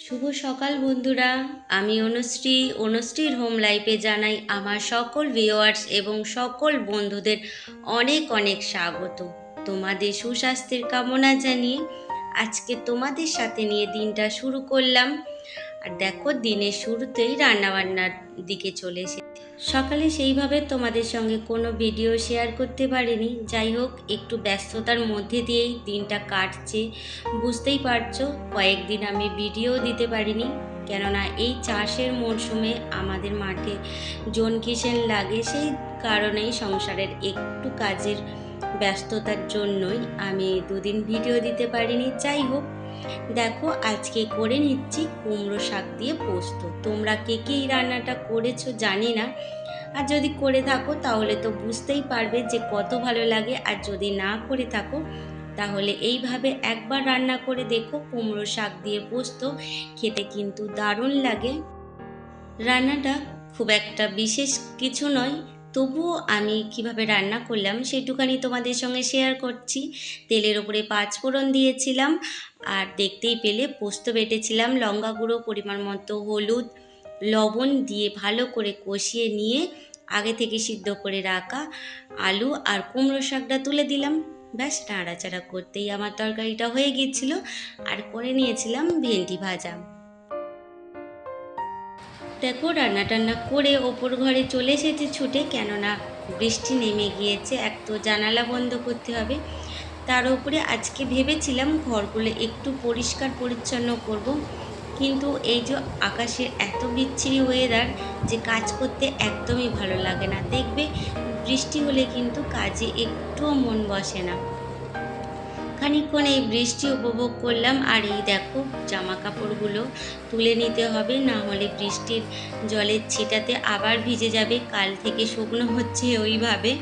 শুভ সকাল বন্ধুরা। আমি অনুশ্রী। অনুশ্রীর হোম লাইফে জানাই আমার সকল ভিওয়ার্স এবং সকল বন্ধুদের অনেক অনেক স্বাগত। তোমাদের সুস্বাস্থ্যের কামনা জানিয়ে আজকে তোমাদের সাথে নিয়ে দিনটা শুরু করলাম। আর দেখো, দিনের শুরুতেই রান্নাবান্নার দিকে চলে এসে সকালে সেইভাবে তোমাদের সঙ্গে কোনো ভিডিও শেয়ার করতে পারিনি। যাই হোক, একটু ব্যস্ততার মধ্যে দিয়েই দিনটা কাটছে। বুঝতেই পারছ, কয়েকদিন আমি ভিডিও দিতে পারিনি। কেননা এই চাষের মরশুমে আমাদের মাঠে জোন কিষেন লাগে, সেই কারণেই সংসারের একটু কাজের ব্যস্ততার জন্যই আমি দুদিন ভিডিও দিতে পারিনি, যাই হোক। দেখো, আজকে করে নিচ্ছি কুমড়ো শাক দিয়ে পোস্ত। তোমরা কে কে এই রান্নাটা করেছ জানি না। আর যদি করে থাকো, তাহলে তো বুঝতেই পারবে যে কত ভালো লাগে। আর যদি না করে থাকো, তাহলে এইভাবে একবার রান্না করে দেখো কুমড়ো শাক দিয়ে পোস্ত। খেতে কিন্তু দারুণ লাগে। রান্নাটা খুব একটা বিশেষ কিছু নয় তবুও আমি কীভাবে রান্না করলাম সেটুখানি তোমাদের সঙ্গে শেয়ার করছি। তেলের ওপরে পাঁচ ফোড়ন দিয়েছিলাম আর দেখতেই পেলে পোস্ত বেটেছিলাম, লঙ্কা গুঁড়ো, পরিমাণ মতো হলুদ, লবণ দিয়ে ভালো করে কষিয়ে নিয়ে আগে থেকে সিদ্ধ করে রাখা আলু আর কুমড়ো শাকটা তুলে দিলাম। ব্যাস, নাড়াচাড়া করতেই আমার তরকারিটা হয়ে গিয়েছিল আর করে নিয়েছিলাম ভেন্ডি ভাজা। দেখো রান্না টান্না করে ওপর ঘরে চলে এসেছে ছুটে, কেননা বৃষ্টি নেমে গিয়েছে, এক তো জানালা বন্ধ করতে হবে। তার উপরে আজকে ভেবেছিলাম ঘরগুলো একটু পরিষ্কার পরিচ্ছন্ন করব, কিন্তু এই যে আকাশের এত বিচ্ছিরি ওয়েদার যে কাজ করতে একদমই ভালো লাগে না। দেখবে বৃষ্টি হলে কিন্তু কাজে একটুও মন বসে না। খানিকক্ষণ এই বৃষ্টি উপভোগ করলাম, আর এই দেখো জামা কাপড়গুলো তুলে নিতে হবে, না হলে বৃষ্টির জলের ছিটাতে আবার ভিজে যাবে, কাল থেকে শুকনো হচ্ছে ওইভাবে।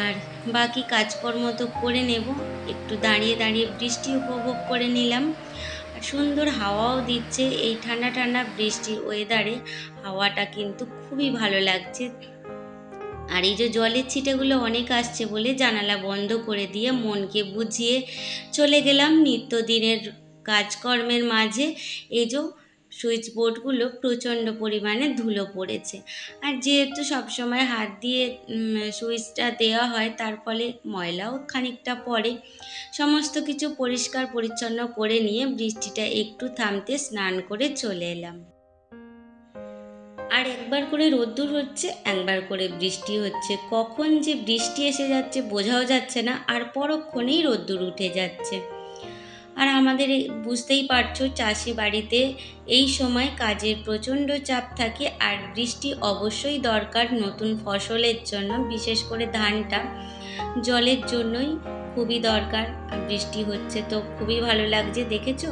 আর বাকি কাজকর্ম তো করে নেব, একটু দাঁড়িয়ে দাঁড়িয়ে বৃষ্টি উপভোগ করে নিলাম। সুন্দর হাওয়াও দিচ্ছে এই ঠান্ডা ঠান্ডা বৃষ্টির ওয়েদারে হাওয়াটা কিন্তু খুবই ভালো লাগছে। আর এই যে জলের ছিটেগুলো অনেক আসছে বলে জানালা বন্ধ করে দিয়ে মনকে বুঝিয়ে চলে গেলাম নিত্যদিনের কাজকর্মের মাঝে। এই যে সুইচ বোর্ডগুলো প্রচণ্ড পরিমাণে ধুলো পড়েছে। আর যেহেতু সবসময় হাত দিয়ে সুইচটা দেওয়া হয়, তার ফলে ময়লাও খানিকটা পড়ে। সমস্ত কিছু পরিষ্কার পরিচ্ছন্ন করে নিয়ে বৃষ্টিটা একটু থামতে স্নান করে চলে এলাম। আর একবার করে রোদ্দুর হচ্ছে, একবার করে বৃষ্টি হচ্ছে। কখন যে বৃষ্টি এসে যাচ্ছে বোঝাও যাচ্ছে না, আর পরক্ষণেই রোদ্দুর উঠে যাচ্ছে। আর আমাদের বুঝতেই পারছ, চাষি বাড়িতে এই সময় কাজের প্রচণ্ড চাপ থাকে, আর বৃষ্টি অবশ্যই দরকার নতুন ফসলের জন্য, বিশেষ করে ধানটা। জলের জন্যই খুবই দরকার বৃষ্টি হচ্ছে তো খুবই ভালো লাগছে, দেখেছ?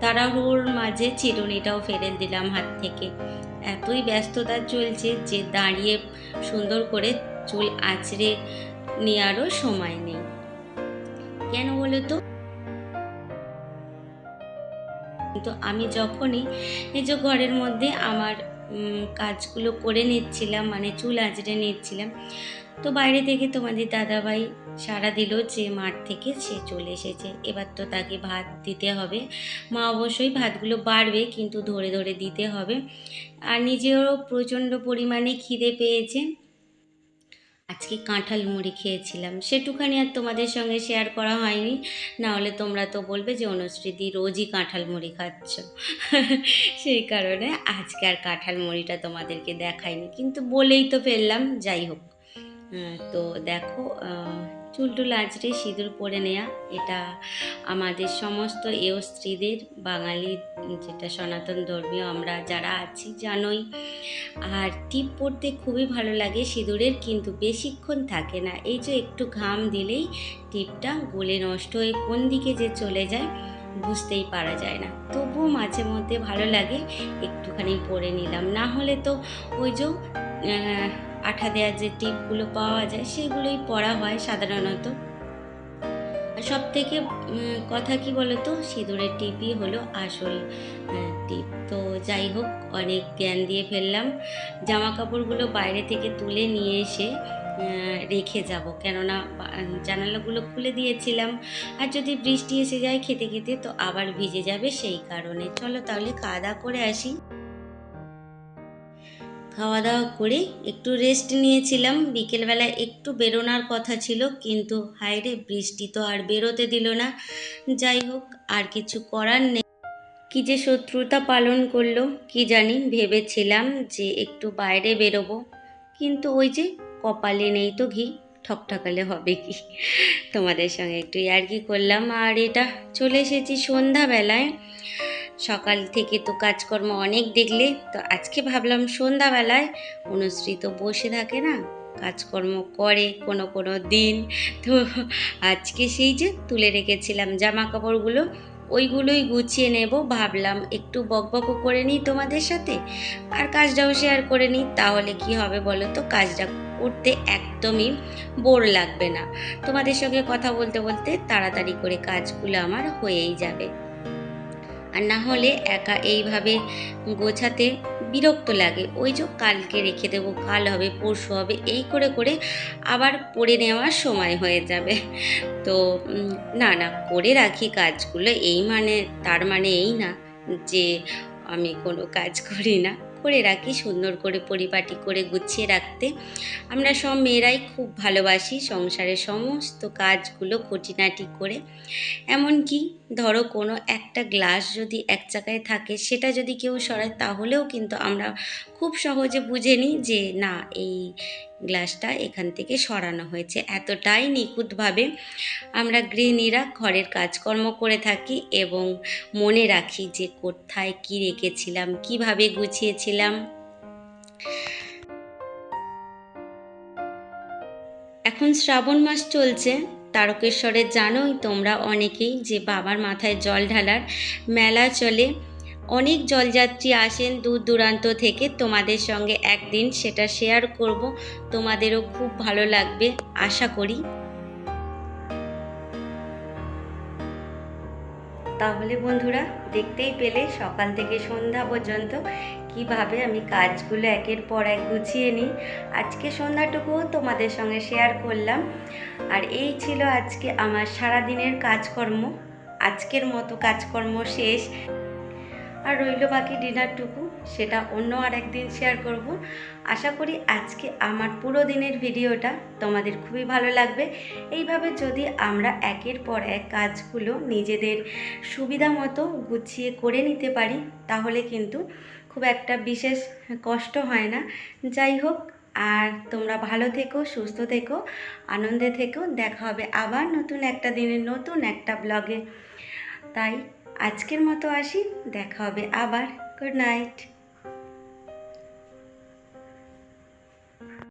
তারা তাড়াহুড়োর মাঝে চিরুনিটাও ফেলে দিলাম হাত থেকে। এতই ব্যস্ততা চলছে যে দাঁড়িয়ে সুন্দর করে চুল আঁচড়ে নেওয়ারও সময় নেই। কেন বলো তো? কিন্তু আমি যখনই নিজ ঘরের মধ্যে আমার কাজগুলো করে নিচ্ছিলাম মানে চুল আঁচড়ে নিচ্ছিলাম। তো বাইরে থেকে তোমাদের দাদাভাই সারা দিল যে মাঠ থেকে সে চলে এসেছে। এবার তো তাকে ভাত দিতে হবে। মা অবশ্যই ভাতগুলো বাড়বে, কিন্তু ধরে ধরে দিতে হবে। আর নিজেও প্রচণ্ড পরিমাণে খিদে পেয়েছে। আজকে কাঁঠাল মুড়ি খেয়েছিলাম। সেটুখানি আর তোমাদের সঙ্গে শেয়ার করা হয়নি। না হলে তোমরা তো বলবে যে অনুশ্রীদি রোজই কাঁঠাল মুড়ি খাচ্ছ। সেই কারণে আজকে আর কাঁঠাল মুড়িটা তোমাদেরকে দেখাইনি। কিন্তু বলেই তো ফেললাম, যাই হোক। তো দেখো আহ, চুল টুল আঁচড়ে সিঁদুর পরে নেয়া এটা আমাদের সমস্ত এও স্ত্রীদের বাঙালি যেটা সনাতন ধর্মীয় আমরা যারা আছি জানোই। আর টিপ পরতে খুবই ভালো লাগে সিঁদুরের কিন্তু বেশিক্ষণ থাকে না। এই যে একটু ঘাম দিলেই টিপটা গলে নষ্ট হয়ে কোন দিকে যে চলে যায় বুঝতেই পারা যায় না। তবুও মাঝে মধ্যে ভালো লাগে একটুখানি পরে নিলাম। না হলে তো ওই যে আঠা দেওয়ার যে টিপগুলো পাওয়া যায়, সেগুলোই পরা হয় সাধারণত। আর সব থেকে কথা কি বলতো? সিঁদুরের টিপই হলো আসল টিপ। তো যাই হোক, অনেক জ্ঞান দিয়ে ফেললাম। জামা কাপড়গুলো বাইরে থেকে তুলে নিয়ে এসে রেখে যাব। কেননা জানালাগুলো খুলে দিয়েছিলাম। আর যদি বৃষ্টি এসে যায় খেতে খেতে, তো আবার ভিজে যাবে সেই কারণে। চলো তাহলে খাওয়া দাওয়া করে আসি। খাওয়া দাওয়া করে একটু রেস্ট নিয়েছিলাম। বিকেলবেলা একটু বেরোনোর কথা ছিল, কিন্তু হায়রে বৃষ্টি তো আর বেরোতে দিল না। যাই হোক, আর কিছু করার নেই। কি যে শত্রুতা পালন করল, কি জানি ভেবেছিলাম যে একটু বাইরে বেরোবো। কিন্তু ওই যে কপালে নেই তো ঘি, ঠকঠকালে হবে কি? তোমাদের সঙ্গে একটু ইয়ার্কি করলাম। আর এটা, চলে এসেছি সন্ধ্যাবেলায়। সকাল থেকে তো কাজকর্ম অনেক দেখলে, তো আজকে ভাবলাম সন্ধ্যাবেলায় অনুশ্রী তো বসে থাকে না, কাজকর্ম করে কোনো কোনো দিন। তো আজকে সেই যে তুলে রেখেছিলাম জামা কাপড়গুলো ওইগুলোই গুছিয়ে নেব। ভাবলাম একটু বকবকও করে নিই তোমাদের সাথে, আর কাজটাও শেয়ার করে নিই, তাহলে কি হবে বলো তো? কাজটা করতে একদমই বোর লাগবে না। তোমাদের সঙ্গে কথা বলতে বলতে তাড়াতাড়ি করে কাজগুলো আমার হয়েই যাবে। আর না হলে একা এইভাবে গোছাতে বিরক্ত লাগে। ওই যে কালকে রেখে দেবো, কাল হবে, পরশু হবে, এই করে করে আবার পড়ে নেওয়ার সময় হয়ে যাবে। তো না না, করে রাখি কাজগুলো, এই মানে তার মানে এই না যে আমি কোনো কাজ করি না। করে রাখি, সুন্দর করে পরিপাটি করে গুছিয়ে রাখতে। আমরা সব মেয়েরাই খুব ভালোবাসি সংসারের সমস্ত কাজগুলো খুঁটিনাটি করে। এমনকি ধরো কোনো একটা গ্লাস যদি এক জায়গায় থাকে, সেটা যদি কেউ সরায়, তাহলেও কিন্তু আমরা খুব সহজে বুঝে নিই যে, না, এই গ্লাসটা এখান থেকে সরানো হয়েছে। এতটাই নিখুঁতভাবে আমরা গৃহিণীরা ঘরের কাজকর্ম করে থাকি এবং মনে রাখি যে কোথায় কি রেখেছিলাম, কীভাবে গুছিয়েছিলাম। এখন শ্রাবণ মাস চলছে তারকেশ্বরে জানোই তোমরা অনেকেই যে বাবার মাথায় জল ঢালার মেলা চলে। অনেক জলযাত্রী আসেন দূর দূরান্ত থেকে। তোমাদের সঙ্গে একদিন সেটা শেয়ার করব। তোমাদেরও খুব ভালো লাগবে, আশা করি। তাহলে বন্ধুরা, দেখতেই পেলে সকাল থেকে সন্ধ্যা পর্যন্ত কীভাবে আমি কাজগুলো একের পর এক গুছিয়ে নিই। আজকে সন্ধ্যাটুকুও তোমাদের সঙ্গে শেয়ার করলাম। আর এই ছিল আজকে আমার সারাদিনের কাজকর্ম। আজকের মতো কাজকর্ম শেষ। আর রইল বাকি ডিনারটুকু, সেটা অন্য আর একদিন শেয়ার করব। আশা করি আজকে আমার পুরো দিনের ভিডিওটা তোমাদের খুবই ভালো লাগবে। এইভাবে যদি আমরা একের পর এক কাজগুলো নিজেদের সুবিধা মতো গুছিয়ে করে নিতে পারি, তাহলে কিন্তু খুব একটা বিশেষ কষ্ট হয় না। যাই হোক, আর তোমরা ভালো থেকো, সুস্থ থেকো, আনন্দে থেকো। দেখা হবে আবার নতুন একটা দিনের নতুন একটা ব্লগে তাই আজকের মতো আসি দেখা হবে আবার। Good night